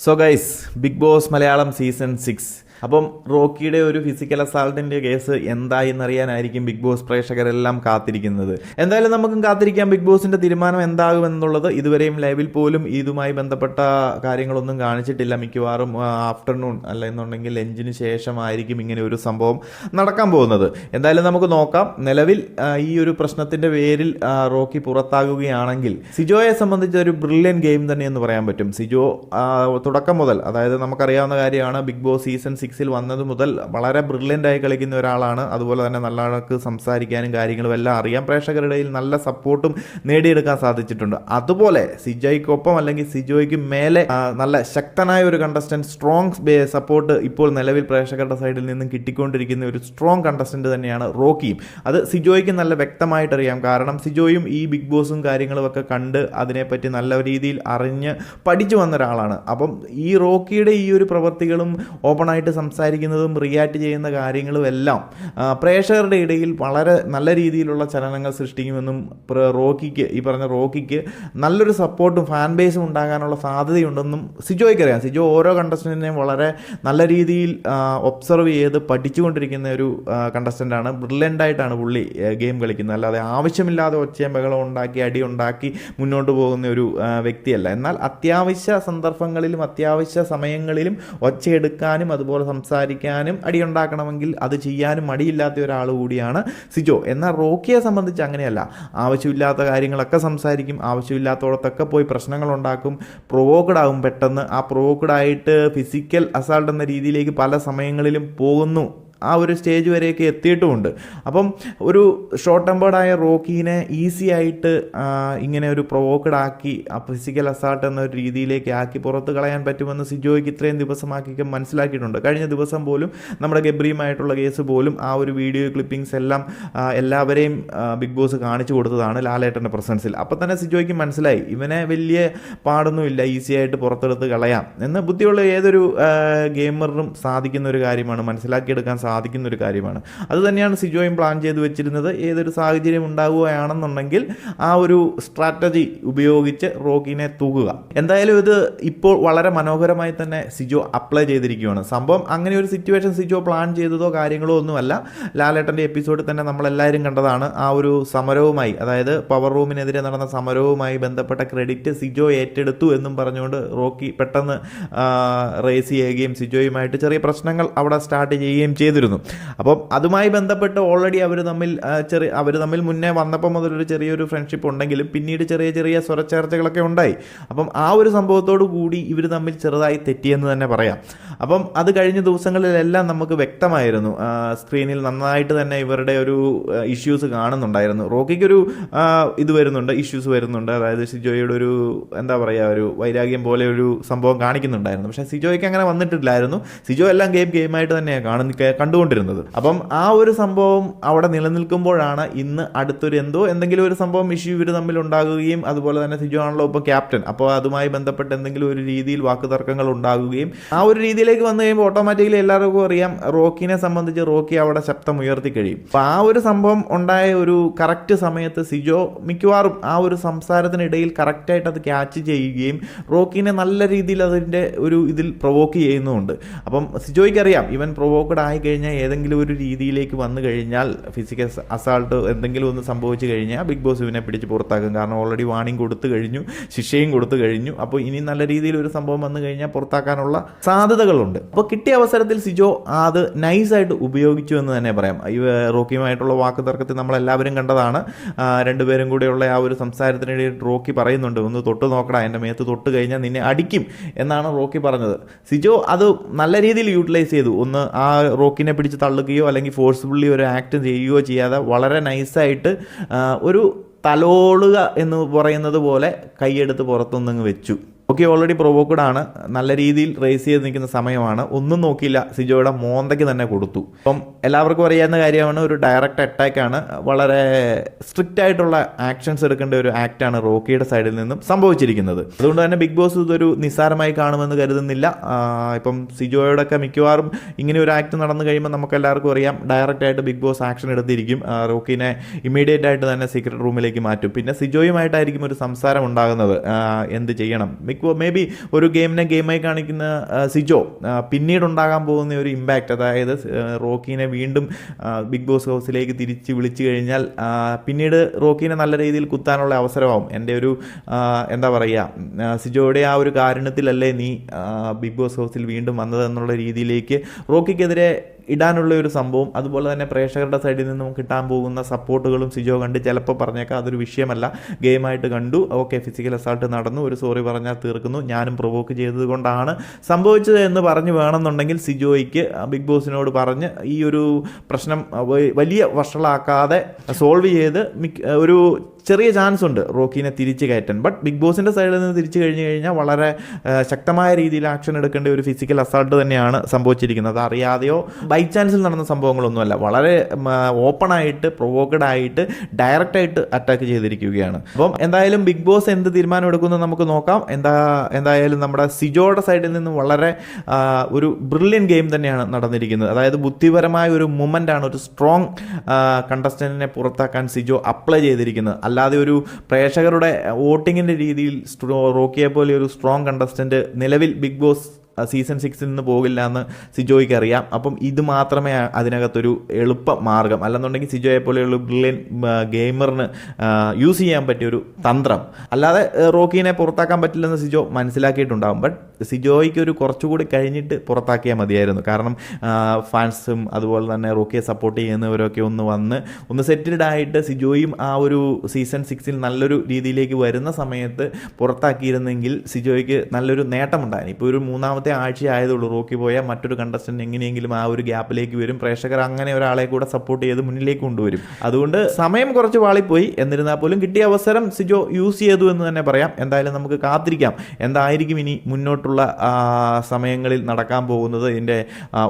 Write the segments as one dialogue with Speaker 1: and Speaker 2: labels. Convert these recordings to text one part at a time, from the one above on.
Speaker 1: So guys Bigg Boss Malayalam season six അപ്പം റോക്കിയുടെ ഒരു ഫിസിക്കൽ അസാൾട്ടിന്റെ കേസ് എന്തായി എന്നറിയാനായിരിക്കും ബിഗ് ബോസ് പ്രേക്ഷകരെല്ലാം കാത്തിരിക്കുന്നത്. എന്തായാലും നമുക്കും കാത്തിരിക്കാം. ബിഗ് ബോസിന്റെ തീരുമാനം എന്താകും എന്നുള്ളത് ഇതുവരെയും ലൈവിൽ പോലും ഇതുമായി ബന്ധപ്പെട്ട കാര്യങ്ങളൊന്നും കാണിച്ചിട്ടില്ല. മിക്കവാറും ആഫ്റ്റർനൂൺ അല്ല എന്നുണ്ടെങ്കിൽ ലഞ്ചിന് ശേഷമായിരിക്കും ഇങ്ങനെ ഒരു സംഭവം നടക്കാൻ പോകുന്നത്. എന്തായാലും നമുക്ക് നോക്കാം. നിലവിൽ ഈ ഒരു പ്രശ്നത്തിന്റെ പേരിൽ റോക്കി പുറത്താകുകയാണെങ്കിൽ സിജോയെ സംബന്ധിച്ച ഒരു ബ്രില്യൻ ഗെയിം തന്നെ എന്ന് പറയാൻ പറ്റും. സിജോ തുടക്കം മുതൽ അതായത് നമുക്കറിയാവുന്ന കാര്യമാണ് ബിഗ് ബോസ് സീസൺ സിക്സിൽ വന്നത് മുതൽ വളരെ ബ്രില്യന്റായി കളിക്കുന്ന ഒരാളാണ്. അതുപോലെ തന്നെ നല്ല ആൾക്ക് സംസാരിക്കാനും കാര്യങ്ങളും എല്ലാം അറിയാം. പ്രേക്ഷകരുടെ നല്ല സപ്പോർട്ടും നേടിയെടുക്കാൻ സാധിച്ചിട്ടുണ്ട്. അതുപോലെ സിജോയ്ക്കൊപ്പം അല്ലെങ്കിൽ സിജോയ്ക്ക് മേലെ നല്ല ശക്തനായ ഒരു കണ്ടസ്റ്റന്റ് സ്ട്രോങ് സപ്പോർട്ട് ഇപ്പോൾ നിലവിൽ പ്രേക്ഷകരുടെ സൈഡിൽ നിന്നും കിട്ടിക്കൊണ്ടിരിക്കുന്ന ഒരു സ്ട്രോങ് കണ്ടസ്റ്റന്റ് തന്നെയാണ് റോക്കിയും. അത് സിജോയ്ക്ക് നല്ല വ്യക്തമായിട്ടറിയാം കാരണം സിജോയും ഈ ബിഗ് ബോസും കാര്യങ്ങളും ഒക്കെ കണ്ട് അതിനെപ്പറ്റി നല്ല രീതിയിൽ അറിഞ്ഞ് പഠിച്ചു വന്ന ഒരാളാണ്. അപ്പം ഈ റോക്കിയുടെ ഈ ഒരു പ്രവൃത്തികളും ഓപ്പണായിട്ട് സംസാരിക്കുന്നതും റിയാക്ട് ചെയ്യുന്ന കാര്യങ്ങളും എല്ലാം പ്രേക്ഷകരുടെ ഇടയിൽ വളരെ നല്ല രീതിയിലുള്ള ചലനങ്ങൾ സൃഷ്ടിക്കുമെന്നും റോക്കിക്ക് ഈ പറഞ്ഞ റോക്കിക്ക് നല്ലൊരു സപ്പോർട്ടും ഫാൻ ബേസും ഉണ്ടാകാനുള്ള സാധ്യതയുണ്ടെന്നും സിജോയ്ക്ക് അറിയാം. സിജോ ഓരോ കണ്ടസ്റ്റന്റിനെയും വളരെ നല്ല രീതിയിൽ ഒബ്സർവ് ചെയ്ത് പഠിച്ചുകൊണ്ടിരിക്കുന്ന ഒരു കണ്ടസ്റ്റന്റാണ് ബ്രില്യന്റായിട്ടാണ് പുള്ളി ഗെയിം കളിക്കുന്നത്. അല്ലാതെ ആവശ്യമില്ലാതെ ഒച്ചയും ബഹളം ഉണ്ടാക്കി അടി ഉണ്ടാക്കി മുന്നോട്ട് പോകുന്ന ഒരു വ്യക്തിയല്ല. എന്നാൽ അത്യാവശ്യ സന്ദർഭങ്ങളിലും അത്യാവശ്യ സമയങ്ങളിലും ഒച്ചയെടുക്കാനും അതുപോലെ സംസാരിക്കാനും അടിയുണ്ടാക്കണമെങ്കിൽ അത് ചെയ്യാനും മടിയില്ലാത്ത ഒരാൾ കൂടിയാണ് സിജോ. എന്നാൽ റോക്കിയെ സംബന്ധിച്ച് അങ്ങനെയല്ല. ആവശ്യമില്ലാത്ത കാര്യങ്ങളൊക്കെ സംസാരിക്കും. ആവശ്യമില്ലാത്തോടത്തൊക്കെ പോയി പ്രശ്നങ്ങൾ ഉണ്ടാക്കും പ്രൊവോക്കഡ് ആകും പെട്ടെന്ന്. ആ പ്രൊവോക്കഡ് ആയിട്ട് ഫിസിക്കൽ അസാൾട്ട് എന്ന രീതിയിലേക്ക് പല സമയങ്ങളിലും പോകുന്നു. ആ ഒരു സ്റ്റേജ് വരെയൊക്കെ എത്തിയിട്ടുമുണ്ട്. അപ്പം ഒരു ഷോർട്ട് ടെമ്പേർഡായ റോക്കീനെ ഈസി ആയിട്ട് ഇങ്ങനെ ഒരു പ്രൊവോക്കഡ് ആക്കി ആ ഫിസിക്കൽ അസാർട്ട് എന്നൊരു രീതിയിലേക്ക് ആക്കി പുറത്ത് കളയാൻ പറ്റുമെന്ന് സിജോയ്ക്ക് ഇത്രയും ദിവസമാക്കി മനസ്സിലാക്കിയിട്ടുണ്ട്. കഴിഞ്ഞ ദിവസം പോലും നമ്മുടെ ഗബ്രിയുമായിട്ടുള്ള കേസ് പോലും ആ ഒരു വീഡിയോ ക്ലിപ്പിംഗ്സ് എല്ലാം എല്ലാവരെയും ബിഗ് ബോസ് കാണിച്ചു കൊടുത്തതാണ് ലാലേട്ടന്റെ പ്രസൻസിൽ അപ്പം തന്നെ സിജോയ്ക്ക് മനസ്സിലായി ഇവനെ വലിയ പാടൊന്നുമില്ല ഈസി ആയിട്ട് പുറത്തെടുത്ത് കളയാം എന്ന് ബുദ്ധിയുള്ള ഏതൊരു ഗെയിമറിനും സാധിക്കുന്ന ഒരു കാര്യമാണ് മനസ്സിലാക്കിയെടുക്കാൻ സാധിക്കുന്ന ഒരു കാര്യമാണ്. അത് തന്നെയാണ് സിജോയും പ്ലാൻ ചെയ്ത് വെച്ചിരുന്നത്. ഏതൊരു സാഹചര്യം ഉണ്ടാകുകയാണെന്നുണ്ടെങ്കിൽ ആ ഒരു സ്ട്രാറ്റജി ഉപയോഗിച്ച് റോക്കിനെ തൂകുക. എന്തായാലും ഇത് ഇപ്പോൾ വളരെ മനോഹരമായി തന്നെ സിജോ അപ്ലൈ ചെയ്തിരിക്കുകയാണ്. സംഭവം അങ്ങനെ ഒരു സിറ്റുവേഷൻ സിജോ പ്ലാൻ ചെയ്തതോ കാര്യങ്ങളോ ഒന്നുമല്ല. ലാലേട്ടന്റെ എപ്പിസോഡിൽ തന്നെ നമ്മളെല്ലാവരും കണ്ടതാണ് ആ ഒരു സമരവുമായി അതായത് പവർ റൂമിനെതിരെ നടന്ന സമരവുമായി ബന്ധപ്പെട്ട ക്രെഡിറ്റ് സിജോ ഏറ്റെടുത്തു എന്നും പറഞ്ഞുകൊണ്ട് റോക്കി പെട്ടെന്ന് റേസ് ചെയ്യുകയും സിജോയുമായിട്ട് ചെറിയ പ്രശ്നങ്ങൾ അവിടെ സ്റ്റാർട്ട് ചെയ്യുകയും ചെയ്തിരുന്നു അപ്പം അതുമായി ബന്ധപ്പെട്ട് ഓൾറെഡി അവർ തമ്മിൽ ചെറിയ അവർ തമ്മിൽ മുന്നേ വന്നപ്പോൾ മുതലൊരു ചെറിയൊരു ഫ്രണ്ട്ഷിപ്പ് ഉണ്ടെങ്കിലും പിന്നീട് ചെറിയ ചെറിയ സ്വരച്ചേർച്ചകളൊക്കെ ഉണ്ടായി. അപ്പം ആ ഒരു സംഭവത്തോടു കൂടി ഇവർ തമ്മിൽ ചെറുതായി തെറ്റിയെന്ന് തന്നെ പറയാം. അപ്പം അത് കഴിഞ്ഞ ദിവസങ്ങളിലെല്ലാം നമുക്ക് വ്യക്തമായിരുന്നു. സ്ക്രീനിൽ നന്നായിട്ട് തന്നെ ഇവരുടെ ഒരു ഇഷ്യൂസ് കാണുന്നുണ്ടായിരുന്നു. റോക്കിക്കൊരു ഇത് വരുന്നുണ്ട് ഇഷ്യൂസ് വരുന്നുണ്ട്. അതായത് സിജോയുടെ ഒരു എന്താ പറയുക ഒരു വൈരാഗ്യം പോലെ ഒരു സംഭവം കാണിക്കുന്നുണ്ടായിരുന്നു. പക്ഷേ സിജോയ്ക്ക് അങ്ങനെ വന്നിട്ടില്ലായിരുന്നു. സിജോ എല്ലാം ഗെയിം ഗെയിമായിട്ട് തന്നെയാണ് കാണുന്ന കണ്ടുകൊണ്ടിരുന്നത്. അപ്പം ആ ഒരു സംഭവം അവിടെ നിലനിൽക്കുമ്പോഴാണ് ഇന്ന് അടുത്തൊരു എന്തോ എന്തെങ്കിലും ഒരു സംഭവം ഇഷ്യൂ ഇവർ തമ്മിൽ ഉണ്ടാകുകയും അതുപോലെ തന്നെ സിജോ ആണല്ലോ ഇപ്പോൾ ക്യാപ്റ്റൻ അപ്പോൾ അതുമായി ബന്ധപ്പെട്ട് എന്തെങ്കിലും ഒരു രീതിയിൽ വാക്കുതർക്കങ്ങൾ ഉണ്ടാകുകയും ആ ഒരു രീതിയിലേക്ക് വന്നു കഴിയുമ്പോൾ ഓട്ടോമാറ്റിക്കലി എല്ലാവർക്കും അറിയാം റോക്കിനെ സംബന്ധിച്ച് റോക്കി അവിടെ ശബ്ദം ഉയർത്തി കഴിയും. അപ്പോൾ ആ ഒരു സംഭവം ഉണ്ടായ ഒരു കറക്റ്റ് സമയത്ത് സിജോ മിക്കവാറും ആ ഒരു സംസാരത്തിനിടയിൽ കറക്റ്റായിട്ട് അത് ക്യാച്ച് ചെയ്യുകയും റോക്കിനെ നല്ല രീതിയിൽ അതിന്റെ ഒരു ഇതിൽ പ്രൊവോക്ക് ചെയ്യുന്നുമുണ്ട്. അപ്പം സിജോയ്ക്ക് അറിയാം ഇവൻ പ്രൊവോക്കഡ് ആയി കഴിഞ്ഞാൽ ഏതെങ്കിലും ഒരു രീതിയിലേക്ക് വന്നു കഴിഞ്ഞാൽ ഫിസിക്കൽ അസാൾട്ട് എന്തെങ്കിലും ഒന്ന് സംഭവിച്ചു കഴിഞ്ഞാൽ ബിഗ് ബോസ് ഇവനെ പിടിച്ച് പുറത്താക്കും. കാരണം ഓൾറെഡി വാണിംഗ് കൊടുത്തു കഴിഞ്ഞു ശിക്ഷയും കൊടുത്തു കഴിഞ്ഞു. അപ്പോൾ ഇനി നല്ല രീതിയിൽ ഒരു സംഭവം വന്നു കഴിഞ്ഞാൽ പുറത്താക്കാനുള്ള സാധ്യതകളുണ്ട്. അപ്പോൾ കിട്ടിയ അവസരത്തിൽ സിജോ അത് നൈസായിട്ട് ഉപയോഗിച്ചു എന്ന് തന്നെ പറയാം. ഈ റോക്കിയുമായിട്ടുള്ള വാക്ക് തർക്കത്തിൽ നമ്മളെല്ലാവരും കണ്ടതാണ്. രണ്ടുപേരും കൂടെയുള്ള ആ ഒരു സംസാരത്തിനിടയിൽ റോക്കി പറയുന്നുണ്ട് ഒന്ന് തൊട്ട് നോക്കടാ എന്റെ മേത്ത് തൊട്ട് കഴിഞ്ഞാൽ നിന്നെ അടിക്കും എന്നാണ് റോക്കി പറഞ്ഞത്. സിജോ അത് നല്ല രീതിയിൽ യൂട്ടിലൈസ് ചെയ്തു. ഒന്ന് ആ റോക്കിനെ പിടിച്ച് തള്ളുകയോ അല്ലെങ്കിൽ ഫോഴ്സ്ഫുള്ളി ഒരു ആക്ട് ചെയ്യുകയോ ചെയ്യാതെ വളരെ നൈസായിട്ട് ഒരു തലോളുക എന്ന് പറയുന്നത് പോലെ കൈയെടുത്ത് പുറത്തൊന്നങ്ങ് വെച്ചു. ഓക്കെ ഓൾറെഡി പ്രൊവോക്കഡ് ആണ്. നല്ല രീതിയിൽ റേസ് ചെയ്ത് നിൽക്കുന്ന സമയമാണ്. ഒന്നും നോക്കിയില്ല. സിജോയുടെ മോന്തയ്ക്ക് തന്നെ കൊടുത്തു. അപ്പം എല്ലാവർക്കും അറിയാവുന്ന കാര്യമാണ് ഒരു ഡയറക്റ്റ് അറ്റാക്ക് ആണ്. വളരെ സ്ട്രിക്റ്റ് ആയിട്ടുള്ള ആക്ഷൻസ് എടുക്കേണ്ട ഒരു ആക്റ്റാണ് റോക്കിയുടെ സൈഡിൽ നിന്നും സംഭവിച്ചിരിക്കുന്നത്. അതുകൊണ്ട് തന്നെ ബിഗ് ബോസ് ഇതൊരു നിസ്സാരമായി കാണുമെന്ന് കരുതുന്നില്ല. ഇപ്പം സിജോയോടൊക്കെ മിക്കവാറും ഇങ്ങനെ ഒരു ആക്ട് നടന്നു കഴിയുമ്പോൾ നമുക്ക് എല്ലാവർക്കും അറിയാം. ഡയറക്റ്റ് ആയിട്ട് ബിഗ് ബോസ് ആക്ഷൻ എടുത്തിരിക്കും. റോക്കിനെ ഇമ്മീഡിയറ്റ് ആയിട്ട് തന്നെ സീക്രട്ട് റൂമിലേക്ക് മാറ്റും. പിന്നെ സിജോയുമായിട്ടായിരിക്കും ഒരു സംസാരം ഉണ്ടാകുന്നത്. എന്ത് ചെയ്യണം? ഇനിയിപ്പോൾ മേ ബി ഒരു ഗെയിമിനെ ഗെയിമായി കാണിക്കുന്ന സിജോ പിന്നീടുണ്ടാകാൻ പോകുന്ന ഒരു ഇമ്പാക്റ്റ് അതായത് റോക്കീനെ വീണ്ടും ബിഗ് ബോസ് ഹൗസിലേക്ക് തിരിച്ച് വിളിച്ചു കഴിഞ്ഞാൽ പിന്നീട് റോക്കീനെ നല്ല രീതിയിൽ കുത്താനുള്ള അവസരമാവും. എന്റെ ഒരു എന്താ പറയുക സിജോയുടെ ആ ഒരു കാരണത്തിലല്ലേ നീ ബിഗ് ബോസ് ഹൗസിൽ വീണ്ടും വന്നത് എന്നുള്ള രീതിയിലേക്ക് റോക്കിക്കെതിരെ ഇടാനുള്ള ഒരു സംഭവം അതുപോലെ തന്നെ പ്രേക്ഷകരുടെ സൈഡിൽ നിന്നും കിട്ടാൻ പോകുന്ന സപ്പോർട്ടുകളും സിജോ കണ്ട് ചിലപ്പോൾ പറഞ്ഞേക്കാം അതൊരു വിഷയമല്ല. ഗെയിമായിട്ട് കണ്ടു. ഓക്കെ ഫിസിക്കൽ അസാൾട്ട് നടന്നു. ഒരു സോറി പറഞ്ഞാൽ തീർക്കുന്നു. ഞാനും പ്രൊവോക്ക് ചെയ്തത് കൊണ്ടാണ് സംഭവിച്ചത് എന്ന് പറഞ്ഞു വേണമെന്നുണ്ടെങ്കിൽ സിജോയ്ക്ക് ബിഗ് ബോസിനോട് പറഞ്ഞ് ഈ ഒരു പ്രശ്നം വലിയ വഷളാക്കാതെ സോൾവ് ചെയ്ത് ഒരു ചെറിയ ചാൻസ് ഉണ്ട് റോക്കിനെ തിരിച്ച് കയറ്റാൻ. ബട്ട് ബിഗ് ബോസിന്റെ സൈഡിൽ നിന്ന് തിരിച്ചു കഴിഞ്ഞ് കഴിഞ്ഞാൽ വളരെ ശക്തമായ രീതിയിൽ ആക്ഷൻ എടുക്കേണ്ട ഒരു ഫിസിക്കൽ അസാൾട്ട് തന്നെയാണ് സംഭവിച്ചിരിക്കുന്നത്. അറിയാതെയോ ബൈ ചാൻസിൽ നടന്ന സംഭവങ്ങളൊന്നുമല്ല. വളരെ ഓപ്പൺ ആയിട്ട് പ്രൊവോക്കഡ് ആയിട്ട് ഡയറക്റ്റ് ആയിട്ട് അറ്റാക്ക് ചെയ്തിരിക്കുകയാണ്. അപ്പം എന്തായാലും ബിഗ് ബോസ് എന്ത് തീരുമാനം എടുക്കുന്നത് നമുക്ക് നോക്കാം. എന്താ എന്തായാലും നമ്മുടെ സിജോയുടെ സൈഡിൽ നിന്ന് വളരെ ഒരു ബ്രില്യൻ ഗെയിം തന്നെയാണ് നടന്നിരിക്കുന്നത്. അതായത് ബുദ്ധിപരമായ ഒരു മൂമെന്റ് ആണ് ഒരു സ്ട്രോങ് കണ്ടസ്റ്റന്റിനെ പുറത്താക്കാൻ സിജോ അപ്ലൈ ചെയ്തിരിക്കുന്നത്. അല്ലാതെ ഒരു പ്രേക്ഷകരുടെ വോട്ടിങ്ങിന്റെ രീതിയിൽ റോക്കിയെ പോലെ ഒരു സ്ട്രോങ് കണ്ടസ്റ്റന്റ് നിലവിൽ ബിഗ് ബോസ് സീസൺ സിക്സിൽ നിന്ന് പോകില്ല എന്ന് സിജോയ്ക്ക് അറിയാം. അപ്പം ഇത് മാത്രമേ അതിനകത്തൊരു എളുപ്പ മാർഗം. അല്ലെന്നുണ്ടെങ്കിൽ സിജോയെ പോലെയുള്ള ബ്രില്യൻ ഗെയിമറിന് യൂസ് ചെയ്യാൻ പറ്റിയ ഒരു തന്ത്രം. അല്ലാതെ റോക്കിനെ പുറത്താക്കാൻ പറ്റില്ലെന്ന് സിജോ മനസ്സിലാക്കിയിട്ടുണ്ടാകും ബട്ട് സിജോയ്ക്ക് ഒരു കുറച്ചുകൂടി കഴിഞ്ഞിട്ട് പുറത്താക്കിയാൽ മതിയായിരുന്നു. കാരണം ഫാൻസും അതുപോലെ തന്നെ റോക്കിയെ സപ്പോർട്ട് ചെയ്യുന്നവരൊക്കെ ഒന്ന് വന്ന് ഒന്ന് സെറ്റിൽഡ് ആയിട്ട് സിജോയും ആ ഒരു സീസൺ സിക്സിൽ നല്ലൊരു രീതിയിലേക്ക് വരുന്ന സമയത്ത് പുറത്താക്കിയിരുന്നെങ്കിൽ സിജോയ്ക്ക് നല്ലൊരു നേട്ടമുണ്ടായിരുന്നു. ഇപ്പോൾ ഒരു മൂന്നാമത്തെ ആഴ്ച ആയതുള്ളൂ റോക്കി പോയ മറ്റൊരു കണ്ടസ്റ്റന്റ് എങ്ങനെയെങ്കിലും ആ ഒരു ഗ്യാപ്പിലേക്ക് വരും. പ്രേക്ഷകർ അങ്ങനെ ഒരാളെ കൂടെ സപ്പോർട്ട് ചെയ്ത് മുന്നിലേക്ക് കൊണ്ടുവരും. അതുകൊണ്ട് സമയം കുറച്ച് വാളിപ്പോയി. എന്നിരുന്നാൽ പോലും കിട്ടിയ അവസരം സിജോ യൂസ് ചെയ്തു എന്ന് തന്നെ പറയാം. എന്തായാലും നമുക്ക് കാത്തിരിക്കാം. എന്തായിരിക്കും ഇനി മുന്നോട്ടുള്ള സമയങ്ങളിൽ നടക്കാൻ പോകുന്നത്? ഇതിന്റെ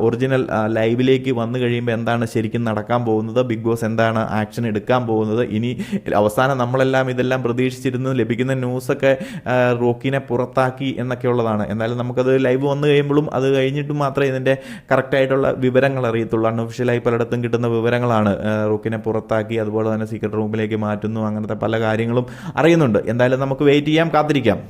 Speaker 1: ഒറിജിനൽ ലൈവിലേക്ക് വന്നു കഴിയുമ്പോൾ എന്താണ് ശരിക്കും നടക്കാൻ പോകുന്നത്? ബിഗ് ബോസ് എന്താണ് ആക്ഷൻ എടുക്കാൻ പോകുന്നത്? ഇനി അവസാനം നമ്മളെല്ലാം ഇതെല്ലാം പ്രതീക്ഷിച്ചിരുന്നു. ലഭിക്കുന്ന ന്യൂസൊക്കെ റോക്കിനെ പുറത്താക്കി എന്നൊക്കെ ഉള്ളതാണ് എന്നാലും നമുക്കത് ലൈവ് വന്നു കഴിയുമ്പോഴും അത് കഴിഞ്ഞിട്ട് മാത്രമേ ഇതിന്റെ കറക്റ്റായിട്ടുള്ള വിവരങ്ങൾ അറിയത്തുള്ളൂ. അൺഒഫീഷ്യലായി പലയിടത്തും കിട്ടുന്ന വിവരങ്ങളാണ് റൂക്കിനെ പുറത്താക്കി അതുപോലെ തന്നെ സീക്രട്ട് റൂമിലേക്ക് മാറ്റുന്നു അങ്ങനത്തെ പല കാര്യങ്ങളും അറിയുന്നുണ്ട്. എന്തായാലും നമുക്ക് വെയിറ്റ് ചെയ്യാം കാത്തിരിക്കാം.